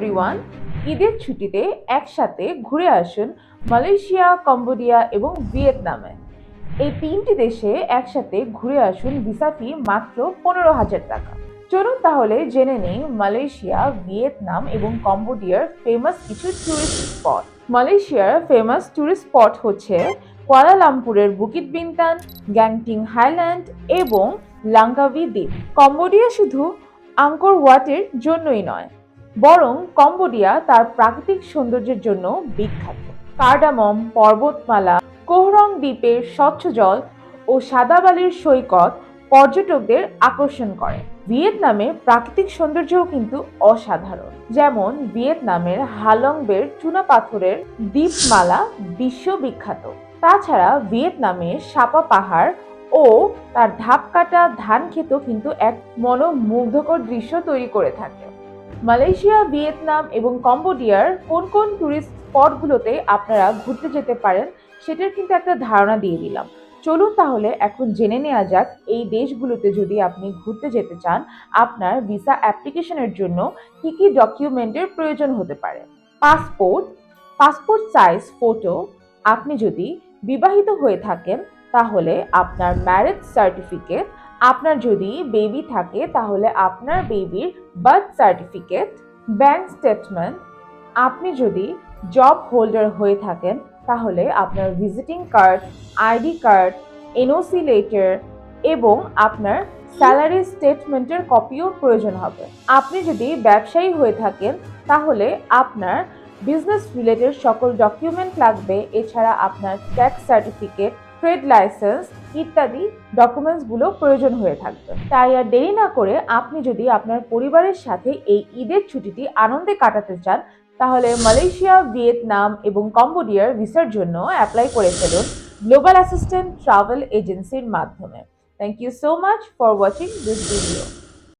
Everyone ঈদের ছুটিতে একসাথে ঘুরে আসুন মালয়েশিয়া, কম্বোডিয়া এবং ভিয়েতনামে। এই তিনটি দেশে একসাথে ঘুরে আসুন ভিসা ফি মাত্র পনেরো হাজার টাকা। চলুন তাহলে জেনে নেই মালয়েশিয়া, ভিয়েতনাম এবং কম্বোডিয়ার ফেমাস কিছু ট্যুরিস্ট স্পট মালয়েশিয়ার ফেমাস ট্যুরিস্ট স্পট হচ্ছে কুয়ালালামপুরের বুকিট বিন্তান, গ্যাংটিং হাইল্যান্ড এবং লাঙ্কাভি দ্বীপ। কম্বোডিয়া শুধু আঙ্কর ওয়াটের জন্যই নয় বরং কম্বোডিয়া তার প্রাকৃতিক সৌন্দর্যের জন্য বিখ্যাত। কার্ডামম, পর্বতমালা, কোহরং দ্বীপের স্বচ্ছ জল ও সাদা বালির সৈকত পর্যটকদের আকর্ষণ করে। ভিয়েতনামের প্রাকৃতিক সৌন্দর্যও কিন্তু অসাধারণ। যেমন ভিয়েতনামের হালংবের চুনা পাথরের দ্বীপমালা বিশ্ববিখ্যাত। তাছাড়া ভিয়েতনামের সাপা পাহাড় ও তার ধাপ কাটা ধান ক্ষেতও কিন্তু এক মনোমুগ্ধকর দৃশ্য তৈরি করে থাকে। মালয়েশিয়া, ভিয়েতনাম এবং কম্বোডিয়ার কোন কোন ট্যুরিস্ট স্পটগুলোতে আপনারা ঘুরতে যেতে পারেন, সেটার কিন্তু একটা ধারণা দিয়ে দিলাম। চলুন তাহলে এখন জেনে নেওয়া যাক, এই দেশগুলোতে যদি আপনি ঘুরতে যেতে চান, আপনার ভিসা অ্যাপ্লিকেশনের জন্য কী কী ডকুমেন্টের প্রয়োজন হতে পারে? পাসপোর্ট পাসপোর্ট সাইজ, ফটো, আপনি যদি বিবাহিত হয়ে থাকেন, তাহলে আপনার ম্যারেজ সার্টিফিকেট আপনার যদি বেবি থাকে, তাহলে আপনার বেবির বার্থ সার্টিফিকেট ব্যাংক স্টেটমেন্ট আপনি যদি জব হোল্ডার হয়ে থাকেন, তাহলে আপনার visiting card ID card NOC letter এবং আপনার স্যালারি স্টেটমেন্টের কপিও প্রয়োজন হবে। আপনি যদি ব্যবসায়ী হয়ে থাকেন, তাহলে আপনার বিজনেস রিলেটেড সকল ডকুমেন্ট লাগবে, এছাড়া আপনার ট্যাক্স সার্টিফিকেট ট্রেড লাইসেন্স ইত্যাদি ডকুমেন্টসগুলো প্রয়োজন হয়ে থাকবে। তাই আর দেরি না করে আপনি যদি আপনার পরিবারের সাথে এই ঈদের ছুটিটি আনন্দে কাটাতে চান, তাহলে মালয়েশিয়া, ভিয়েতনাম এবং কম্বোডিয়ার ভিসার জন্য অ্যাপ্লাই করে ফেলুন গ্লোবাল অ্যাসিস্ট্যান্ট ট্রাভেল এজেন্সির মাধ্যমে। Thank you so much for watching this video